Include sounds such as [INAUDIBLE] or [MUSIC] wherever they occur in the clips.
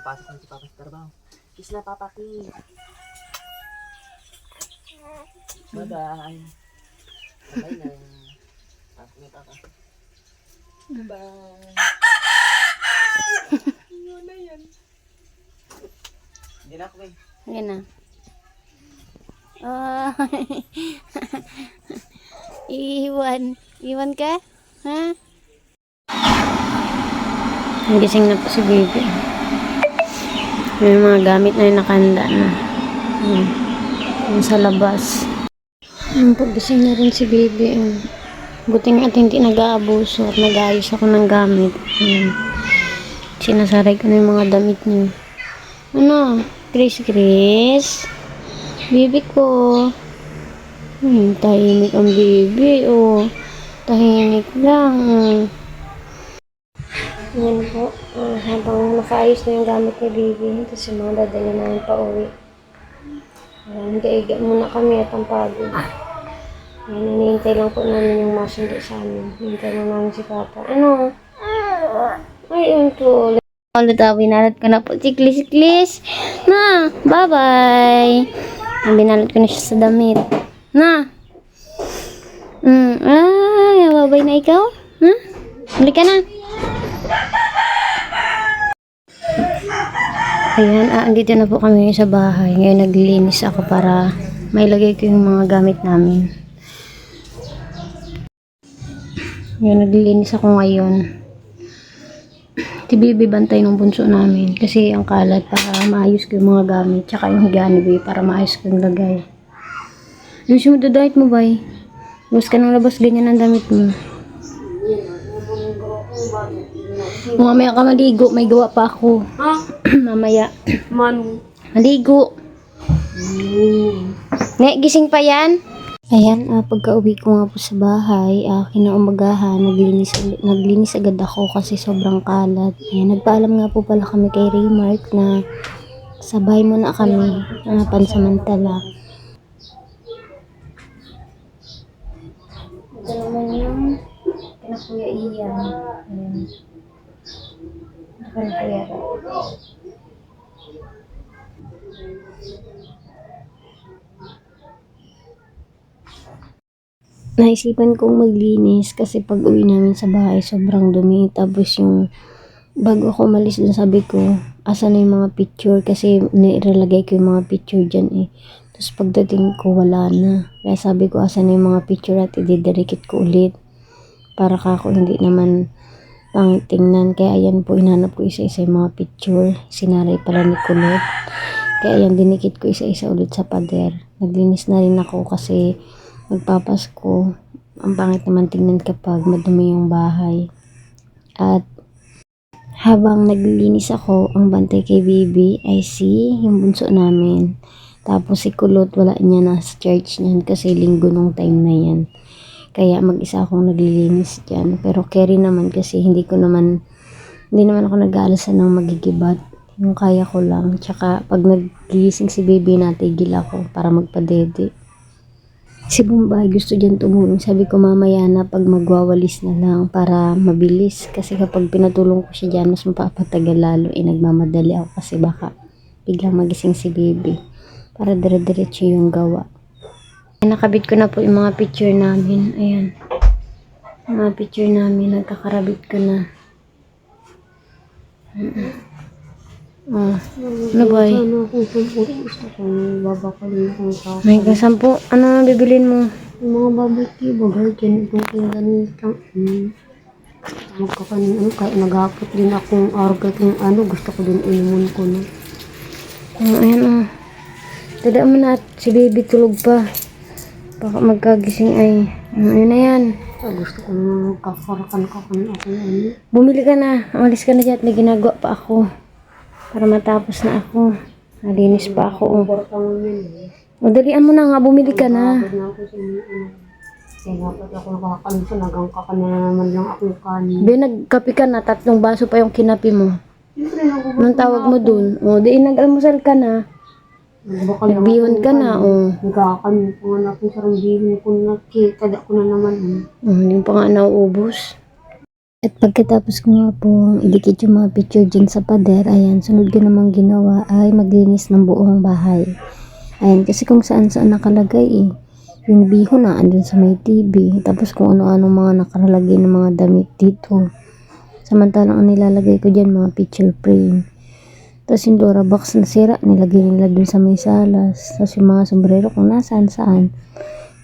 Papasok na si Papa sa trabaho. Kiss na, Papa, kiss. Bye-bye. Bye na. Pasok na, Papa. Bye. Yun na yan. Hindi na ako, eh. Ayan na. Oh. [LAUGHS] Iwan. Iwan ka? Ha? Gising na po si baby. May mga gamit na yung nakanda na. Ayan. Sa labas. Ayan na rin si baby. Ayan. Buti at hindi nag-aabuso at nag-aayos ako ng gamit. Ayan. Sinasaray ko na yung mga damit niyo. Ano? Chris, Chris? Bibi ko. Hmm, tahimik ang bibi, oh. Tahimik lang. Yan po. Ah, habang nakaayos na yung gamit ni Bibi, tapos yung mga dadala namin pa uwi. Ayan, nag-aiga muna kami at ang pagod. Ayan, hinihintay lang po namin yung masundo sa amin. Hinihintay lang namin si Papa. Ano? Ay, yun to. Ulit ah, binalot ko na po. Siklis, siklis. Na, bye-bye. Ah, Binalot ko na siya sa damit. Na. Mm, ay, bye-bye na ikaw. Ha? Balik ka na. Ayan, ah, andito na po kami sa bahay. Ngayon naglilinis ako para mailagay ko yung mga gamit namin. Ngayon naglilinis ako ngayon. Si Bibi bantay ng bunso namin kasi ang kalat para maayos ko yung mga gamit tsaka yung higaan para maayos ko yung lagay. Yung sumudodahit mo ba Bus ka ng labas ganyan ang damit mo. Mamaya ka maligo, may gawa pa ako. Ha? [CLEARS THROAT] Mamaya. Man. Maligo. Ne, gising pa yan? Ayan, ah, pagka uwi ko nga po sa bahay, ah, kinaumagahan, naglinis, naglinis agad ako kasi sobrang kalat. Ayan, nagpaalam nga po pala kami kay Raymark na sabay mo na kami, ah, pansamantala. Ito naman yung kina Kuya Ian. Ayan. Naisipan kong maglinis kasi pag uwi namin sa bahay sobrang dumi. Tapos yung bago ako umalis dun sabi ko asa na yung mga picture? Kasi nilalagay ko yung mga picture dyan eh. Tapos pagdating ko wala na. Kaya sabi ko asa na yung mga picture? At ididirikit ko ulit para ka ako hindi naman pangit tingnan kaya ayan po inanap ko isa-isa yung mga picture sinaray pala ni Kulot kaya ayan dinikit ko isa-isa ulit sa pader naglinis na rin ako kasi magpapasko. Ang pangit naman tingnan kapag madumi yung bahay. At habang naglilinis ako, ang bantay kay Bibi ay si yung bunso namin. Tapos si Kulot, wala niya na sa church niyan kasi linggo nung time na yan. Kaya mag-isa akong naglilinis dyan. Pero carry naman kasi hindi ko naman, hindi naman ako nag-aalasan ng magigibat. Yung kaya ko lang. Tsaka pag nagigising si baby natigil ako para magpadede. Si Bombay gusto dyan tumulong. Sabi ko mamaya na pag magwawalis na lang para mabilis. Kasi kapag pinatulong ko siya dyan, mas mapapatagal lalo. Eh, nagmamadali ako kasi baka biglang magising si baby. Para dire-diretso yung gawa. Nakabit ko na po yung mga picture namin. Ayan. Yung mga picture namin, nagkakarabit ko na. Oh, ano ba eh? Ano May kasampu. Ano bibilin mo? yung mga barbecue bagay dyan itong kinganita. Hmm. Magkakanin ano kaya nagapot din akong arga kung ano gusto ko din inumun ko no. Oh, ayan oh. Tadaan mo na at si baby tulog pa. Baka magkagising ay. Oh, ayun na yan. Ah, gusto ko nang kafarakan ka kung ako ano. Bumili ka na. Umalis ka na dyan at may ginagawa pa ako. Para matapos na ako. Nalinis pa ako. Oh. Yun eh. O, dalian mo na nga. Bumili ka na. Ako ano. Kaya dapat ako nakakanin sa nagang kakanin na naman lang akong kanin. Be, nagkapi ka na. Tatlong baso pa yung kinapi mo. Siyempre, Anong tawag mo dun? O, di nag-almusal ka na. Nagbihon ka na. O, Nagkakanin ko nga na kung sarang bihon ko nakita. Da ko na naman. eh. oh, hindi pa nga nauubos. At pagkatapos ko nga pong idikit yung mga picture dyan sa pader, ayan, sunod ko namang ginawa ay maglinis ng buong bahay. Ayan, kasi kung saan saan nakalagay eh. Yung biho na andun sa may TV. Tapos kung ano-ano mga nakalagay ng mga damit dito. Samantalang ang nilalagay ko dyan mga picture frame. Tapos yung Dora box na sira, nilagay nila dun sa may salas. Tapos yung mga sombrero kung nasaan saan.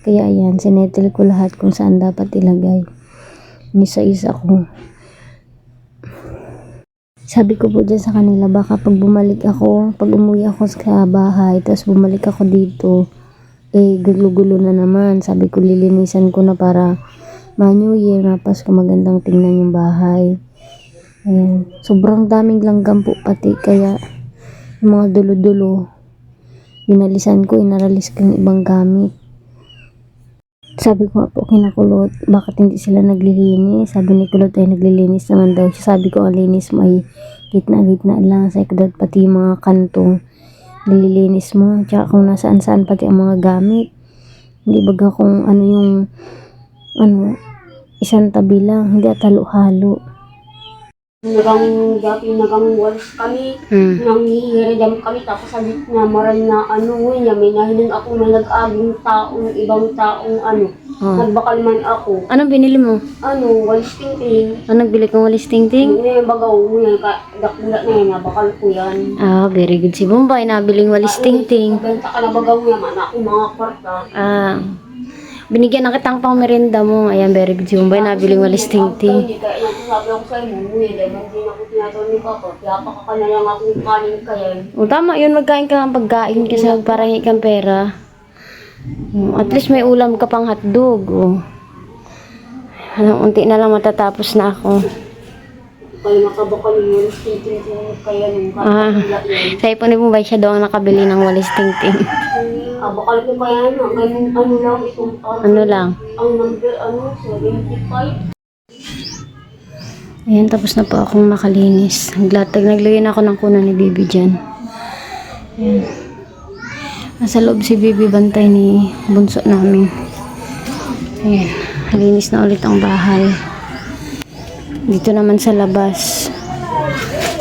Kaya ayan, sinetel ko lahat kung saan dapat ilagay. Nisa-isa ko. Sabi ko po dyan sa kanila, baka pag bumalik ako, pag umuwi ako sa bahay, tapos bumalik ako dito, eh, gulo-gulo na naman. Sabi ko, lilinisan ko na para ma-new year na Pasko magandang tingnan yung bahay. Ayan. Sobrang daming langgam po pati, kaya yung mga dulo-dulo, binalisan ko, inaralis ko yung ibang gamit. Sabi ko nga po kina Kulot, bakit hindi sila naglilinis? Sabi ni Kulot ay naglilinis naman daw. Sabi ko ang linis mo ay gitna-gitna lang. Sabi ko daw pati yung mga kanto nililinis mo. Tsaka kung nasaan saan pati ang mga gamit. Hindi baga kung ano yung ano, isang tabi lang, hindi at halo-halo. Nagang dati nagang walis kami. Hmm. Nang hihiridam kami tapos sabi na maral na ano niya may nahiling ako may nag-aging taong ibang taong ano. Oh. Nagbakal man ako. Anong binili mo? Ano, walis tingting. Ano nagbili kong walis ting-ting? Hindi yung bagaw mo yan, dakula na yan, nabakal ko yan. Ah, very good si Bombay. Nabiling walis ting-ting. Benta ka na bagaw niya man, ako mga kwarta. Ah, binigyan na kitang pang merienda mo. Ayan, very good. Nabiling walis ting-ting. Hindi kaya nang sabi ako sa ako Papa. Kaya pa ka lang akong kanin kaya. O tama yun, magkain ka ng pagkain kasi magparangi kang pera. Hmm, At least may ulam ka pang hotdog. Oh. Ano, unti na lang matatapos na ako. Kaya nakabakal yung walis tingting ko kaya nung Ah. kakakila yan. Sa ipon ni Bombay, siya daw ang nakabili ng walis ting-ting. [LAUGHS] Bakal ko kaya na, ganun ano lang itong ano, Ano lang. ang number ano, 75. Ayan, tapos na po akong makalinis. Naglatag, naglagay na ako ng kuna ni Bibi dyan. Ayan. Nasa loob si Bibi, bantay ni bunso namin. Ayan, nalinis na ulit ang bahay. Dito naman sa labas.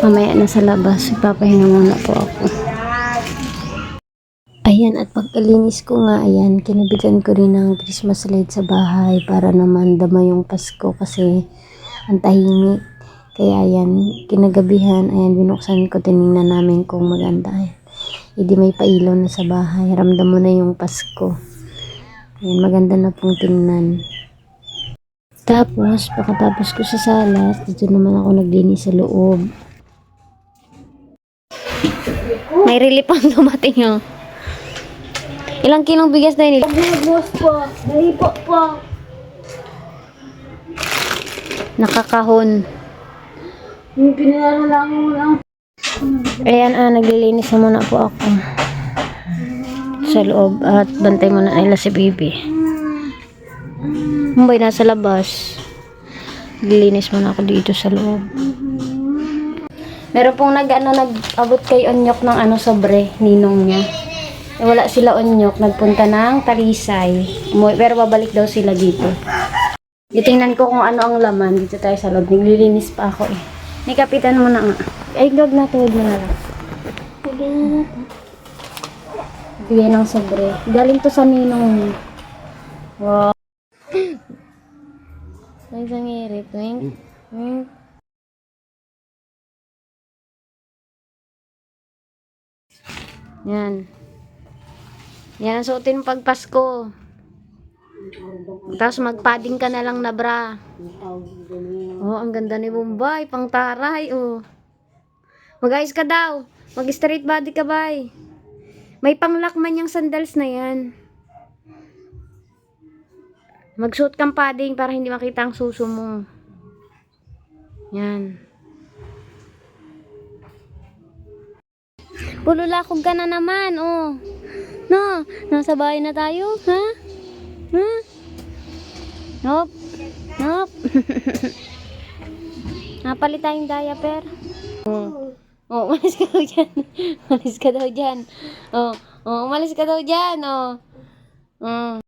Mamaya na sa labas, ipapahinga muna po ako. Pagkalinis ko nga, ayan, kinabitan ko rin ng Christmas light sa bahay para naman dama yung Pasko kasi ang tahimik. Kaya ayan, kinagabihan, ayan, binuksan ko, tinignan namin kung maganda. Ayan. Hindi may pailaw na sa bahay. Ramdam mo na yung Pasko. Ayan, maganda na pong tingnan. Tapos, pagkatapos ko sa salas, dito naman ako naglinis sa loob. May relief ang dumating yung. Ilang kilong bigas na yun? Boss pa, dali pa pa. Nakakahon. Yung pinalalang mo lang. Ayan, ah, naglilinis na muna po ako. Sa loob. At bantay muna nila si Bibi. Mumbay, nasa labas. Naglilinis muna ako dito sa loob. Meron pong nag, ano, nag-abot kay Onyok ng ano, sobre, ninong niya. Eh, wala sila Onyok, nagpunta ng Talisay. Pero babalik daw sila dito. Titingnan ko kung ano ang laman dito tayo sa loob. Naglilinis pa ako eh. Ni kapitan mo na nga. Ay, gag na tuwid mo na lang. Bigyan na ng sobre. Galing to sa ninong. Wow. Ay, isang irit. Wink. Wink. Yan. Yan suotin pag Pasko. Tapos magpadding ka na lang na bra. Oh, ang ganda ni Bombay. Pang taray, oh. Mag-ayos ka daw. Mag-straight body ka, bay. May panglakman yung sandals na yan. Magsuot kang padding para hindi makita ang suso mo. Yan. Pululakog ka na naman, oh. No, nasa bahay na tayo, ha? Ha? Nope. Nope. [LAUGHS] Napalit tayong diaper. Oh. Oh, umalis ka daw dyan. [LAUGHS] umalis ka daw dyan. Oh, oh, umalis ka daw dyan, oh. Oh.